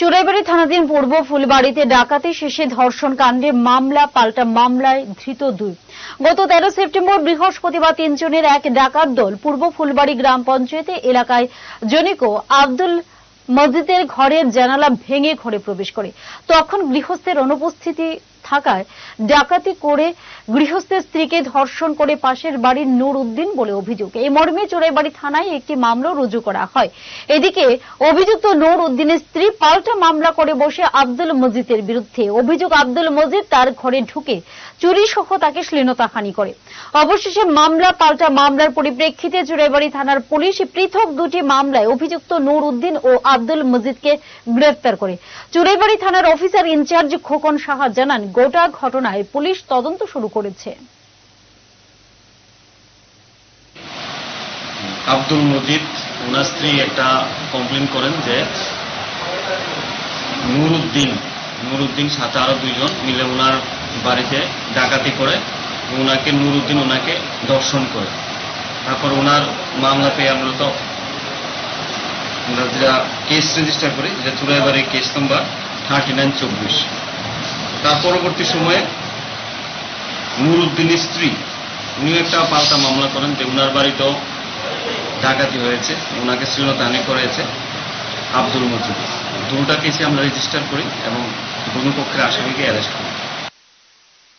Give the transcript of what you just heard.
চুরাইবাড়ি থানাধীন পূর্ব ফুলবাড়িতে ডাকাতি শেষে ধর্ষণ কাণ্ডে মামলা পাল্টা মামলায় ধৃত দুই। গত তেরো সেপ্টেম্বর বৃহস্পতিবার তিনজনের এক ডাকাত দল পূর্ব ফুলবাড়ি গ্রাম পঞ্চায়েতে এলাকায় জনিকো আব্দুল মসজিদের ঘরের জানালা ভেঙে ঘরে প্রবেশ করে। তখন গৃহস্থের অনুপস্থিতি থাকায় ডাকাতি করে গৃহস্থের স্ত্রীকে ধর্ষণ করে পাশের বাড়ির নূর উদ্দিন বলে অভিযোগ। এই মর্মে চোরাইবাড়ি থানায় একটি মামলা রুজু করা হয়। এদিকে অভিযুক্ত নূর উদ্দিনের স্ত্রী পাল্টা মামলা করে বসে আব্দুল মজিদের বিরুদ্ধে। অভিযোগ আব্দুল মজিদ তার ঘরে ঢুকে চুরি সহ তাকে শ্লীলতাহানি করে। অবশেষে মামলা পাল্টা মামলার পরিপ্রেক্ষিতে চুরাইবাড়ি থানার পুলিশ পৃথক দুটি মামলায় অভিযুক্ত নূর উদ্দিন ও আব্দুল মজিদকে গ্রেফতার করে। চুরাইবাড়ি থানার অফিসার ইনচার্জ খোকন সাহা জানান, গোটা ঘটনায় পুলিশ তদন্ত শুরু করেছে। আব্দুল মজিদ ওনার স্ত্রী একটা কমপ্লেন করেন যে নুরুদ্দিন নুরুদ্দিন সাথে আরও দুইজন মিলে ওনার বাড়িতে ডাকাতি করে ওনাকে নুরুদ্দিন ওনাকে দর্শন করে। তারপর ওনার মামলা পেয়ে আমরা তো আমরা যেটা কেস রেজিস্টার করি, যেটা Churaibari case number thirty nine চব্বিশ। তার পরবর্তী সময়ে নুরুদ্দিনের স্ত্রী, উনি একটা পাল্টা মামলা করেন যে উনার বাড়িতেও ডাকাতি হয়েছে ওনাকে শ্লীলতাহানি করেছে আব্দুল মজিদ দুটা কেসে আমরা রেজিস্টার করি এবং দুপক্ষের পক্ষের আসামিকে অ্যারেস্ট করি।